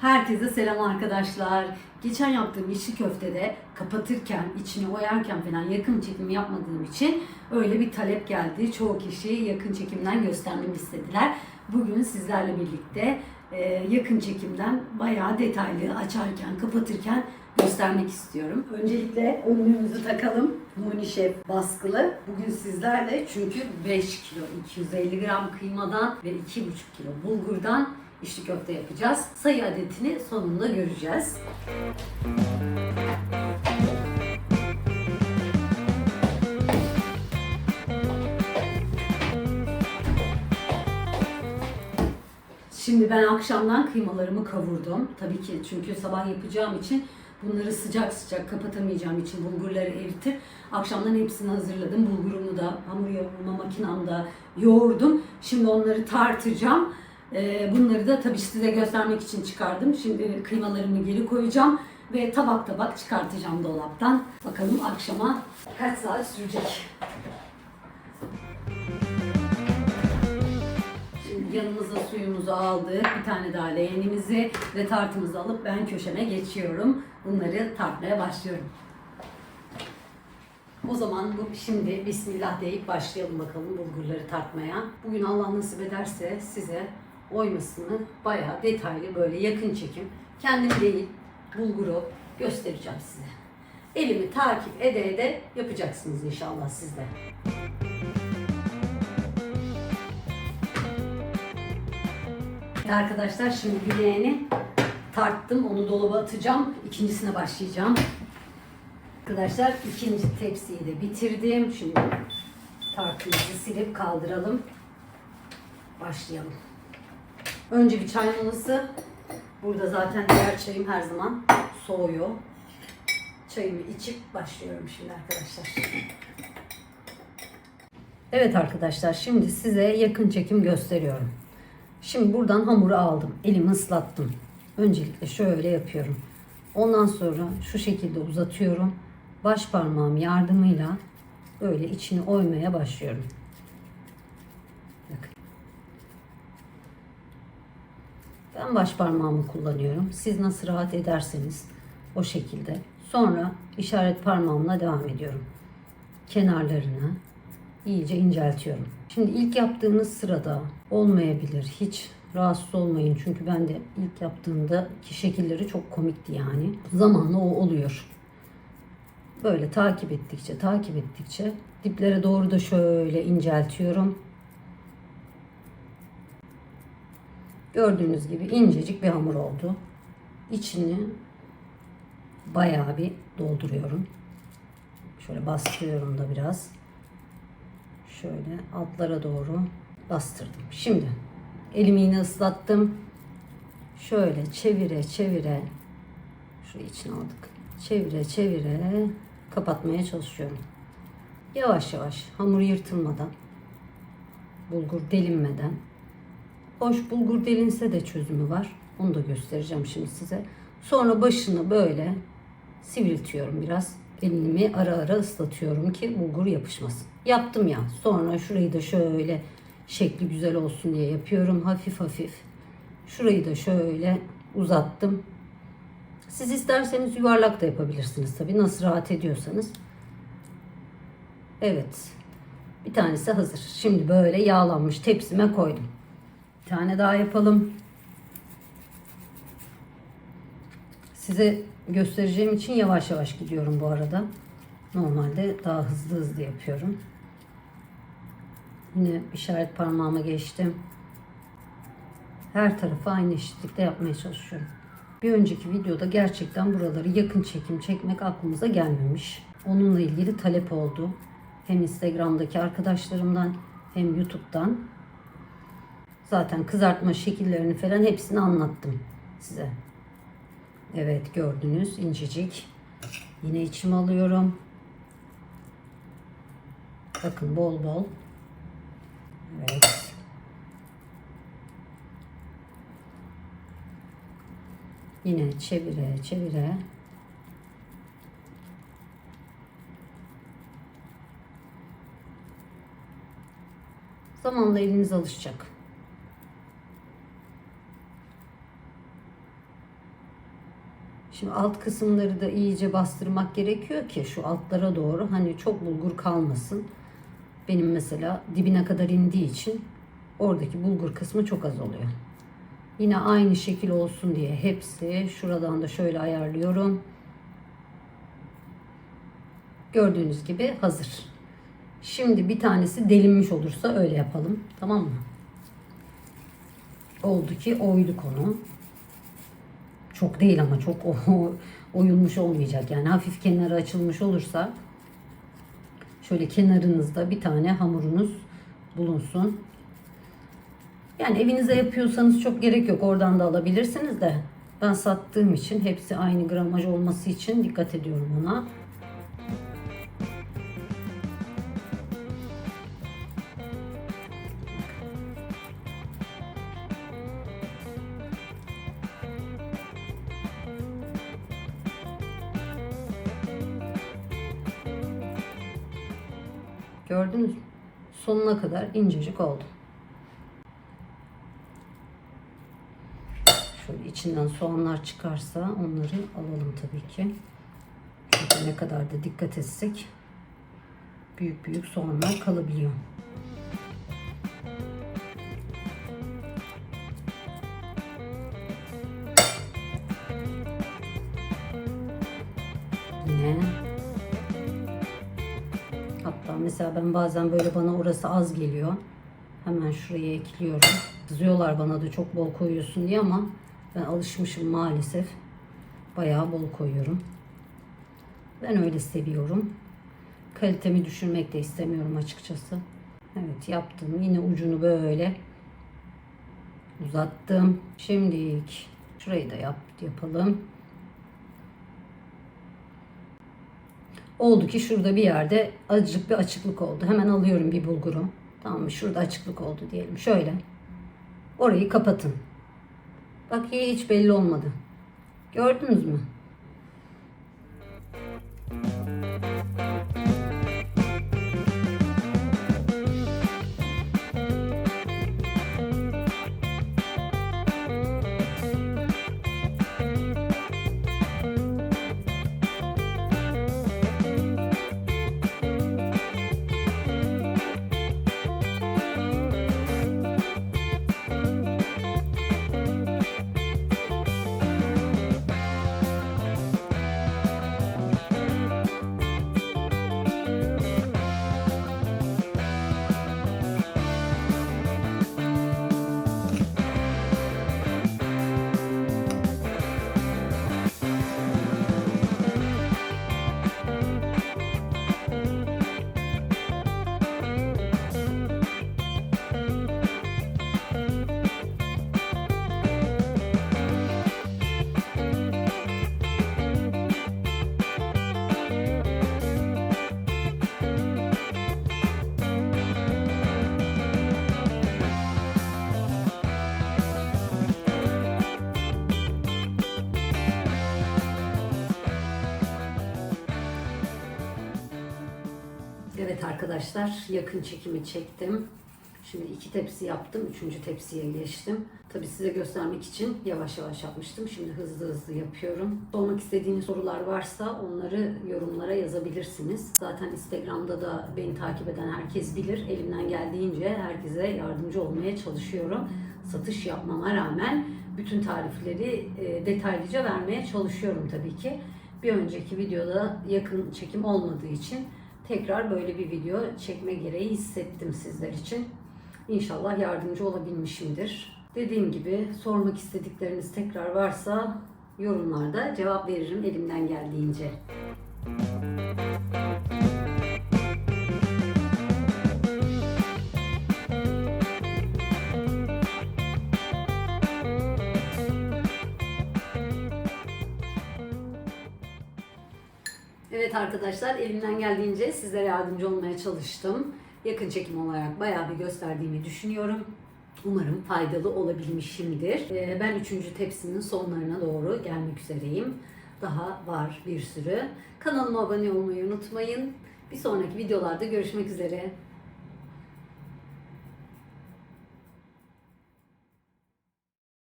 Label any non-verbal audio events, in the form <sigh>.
Herkese selam arkadaşlar. Geçen yaptığım içli köftede kapatırken, içini oyarken falan yakın çekim yapmadığım için öyle bir talep geldi. Çoğu kişi yakın çekimden göstermemi istediler. Bugün sizlerle birlikte e, yakın çekimden bayağı detaylı açarken, kapatırken göstermek istiyorum. Öncelikle önlüğümüzü takalım. Moni baskılı. Bugün sizlerle çünkü 5 kilo 250 gram kıymadan ve 2,5 kilo bulgurdan içli köfte yapacağız. Sayı adetini sonunda göreceğiz. Şimdi ben akşamdan kıymalarımı kavurdum. Tabii ki çünkü sabah yapacağım için bunları sıcak sıcak kapatamayacağım için bulgurları eritip akşamdan hepsini hazırladım. Bulgurumu da hamur yoğurma makinamda yoğurdum. Şimdi onları tartacağım. Ee, Bunları da tabii size göstermek için çıkardım. Şimdi kıymalarımı geri koyacağım ve tabak tabak çıkartacağım dolaptan. Bakalım akşama kaç saat sürecek. Şimdi yanımıza suyumuzu aldık. Bir tane daha leğenimizi ve tartımızı alıp ben köşeme geçiyorum. Bunları tartmaya başlıyorum. O zaman bu şimdi Bismillah deyip başlayalım bakalım bulgurları tartmaya. Bugün Allah nasip ederse size oymasını bayağı detaylı böyle yakın çekim kendim değil bulguru göstereceğim size. Elimi takip ede ede yapacaksınız inşallah siz de. Arkadaşlar şimdi bir leğeni tarttım. Onu dolaba atacağım. İkincisine başlayacağım. Arkadaşlar ikinci tepsiyi de bitirdim. Şimdi tartımızı silip kaldıralım. Başlayalım. Önce bir çay molası. Burada zaten diğer çayım her zaman soğuyor. Çayımı içip başlıyorum şimdi arkadaşlar. Evet arkadaşlar şimdi size yakın çekim gösteriyorum. Şimdi buradan hamuru aldım. Elimi ıslattım. Öncelikle şöyle yapıyorum. Ondan sonra şu şekilde uzatıyorum. Baş parmağım yardımıyla böyle içini oymaya başlıyorum. Ben baş parmağımı kullanıyorum. Siz nasıl rahat ederseniz o şekilde. Sonra işaret parmağımla devam ediyorum. Kenarlarını iyice inceltiyorum. Şimdi ilk yaptığınız sırada olmayabilir. Hiç rahatsız olmayın. Çünkü ben de ilk yaptığımda ki şekilleri çok komikti yani. Zamanla o oluyor. Böyle takip ettikçe, takip ettikçe diplere doğru da şöyle inceltiyorum. Gördüğünüz gibi incecik bir hamur oldu. İçini bayağı bir dolduruyorum. Şöyle bastırıyorum da biraz. Şöyle altlara doğru bastırdım. Şimdi elimi yine ıslattım. Şöyle çevire çevire şu içine aldık. Çevire çevire kapatmaya çalışıyorum. Yavaş yavaş hamur yırtılmadan bulgur delinmeden Hoş bulgur delinse de çözümü var. Onu da göstereceğim şimdi size. Sonra başını böyle sivriltiyorum biraz. Elimi ara ara ıslatıyorum ki bulgur yapışmasın. Yaptım ya. Sonra şurayı da şöyle şekli güzel olsun diye yapıyorum. Hafif hafif. Şurayı da şöyle uzattım. Siz isterseniz yuvarlak da yapabilirsiniz tabii. Nasıl rahat ediyorsanız. Evet. Bir tanesi hazır. Şimdi böyle yağlanmış tepsime koydum. Tane daha yapalım. Size göstereceğim için yavaş yavaş gidiyorum bu arada. Normalde daha hızlı hızlı yapıyorum. Yine işaret parmağıma geçtim. Her tarafı aynı eşitlikte yapmaya çalışıyorum. Bir önceki videoda gerçekten buraları yakın çekim çekmek aklımıza gelmemiş. Onunla ilgili talep oldu. Hem Instagram'daki arkadaşlarımdan hem YouTube'dan. Zaten kızartma şekillerini falan hepsini anlattım size. Evet gördünüz incecik. Yine içim alıyorum. Bakın bol bol. Evet. Yine çevire çevire. Zamanla eliniz alışacak. Şimdi alt kısımları da iyice bastırmak gerekiyor ki şu altlara doğru hani çok bulgur kalmasın. Benim mesela dibine kadar indiği için oradaki bulgur kısmı çok az oluyor. Yine aynı şekil olsun diye hepsi şuradan da şöyle ayarlıyorum. Gördüğünüz gibi hazır. Şimdi bir tanesi delinmiş olursa öyle yapalım. Tamam mı? Oldu ki oyduk onu. Çok değil ama çok <laughs> oyulmuş olmayacak. Yani hafif kenarı açılmış olursa şöyle kenarınızda bir tane hamurunuz bulunsun. Yani evinize yapıyorsanız çok gerek yok. Oradan da alabilirsiniz de. Ben sattığım için hepsi aynı gramaj olması için dikkat ediyorum ona. Gördünüz mü? Sonuna kadar incecik oldu. Şöyle içinden soğanlar çıkarsa onları alalım tabii ki. Çünkü ne kadar da dikkat etsek büyük büyük soğanlar kalabiliyor. Yine Hatta mesela ben bazen böyle bana orası az geliyor. Hemen şuraya ekliyorum. Kızıyorlar bana da çok bol koyuyorsun diye ama ben alışmışım maalesef. Bayağı bol koyuyorum. Ben öyle seviyorum. Kalitemi düşürmek de istemiyorum açıkçası. Evet yaptım. Yine ucunu böyle uzattım. Şimdi şurayı da yap, yapalım. Oldu ki şurada bir yerde azıcık bir açıklık oldu. Hemen alıyorum bir bulguru. Tamam mı? Şurada açıklık oldu diyelim. Şöyle. Orayı kapatın. Bak hiç belli olmadı. Gördünüz mü? Arkadaşlar yakın çekimi çektim. Şimdi iki tepsi yaptım. Üçüncü tepsiye geçtim. Tabii size göstermek için yavaş yavaş yapmıştım. Şimdi hızlı hızlı yapıyorum. Sormak istediğiniz sorular varsa onları yorumlara yazabilirsiniz. Zaten Instagram'da da beni takip eden herkes bilir. Elimden geldiğince herkese yardımcı olmaya çalışıyorum. Satış yapmama rağmen bütün tarifleri e, detaylıca vermeye çalışıyorum tabii ki. Bir önceki videoda yakın çekim olmadığı için tekrar böyle bir video çekme gereği hissettim sizler için. İnşallah yardımcı olabilmişimdir. Dediğim gibi sormak istedikleriniz tekrar varsa yorumlarda cevap veririm elimden geldiğince. Evet arkadaşlar elimden geldiğince sizlere yardımcı olmaya çalıştım. Yakın çekim olarak bayağı bir gösterdiğimi düşünüyorum. Umarım faydalı olabilmişimdir. Ee, Ben üçüncü tepsinin sonlarına doğru gelmek üzereyim. Daha var bir sürü. Kanalıma abone olmayı unutmayın. Bir sonraki videolarda görüşmek üzere.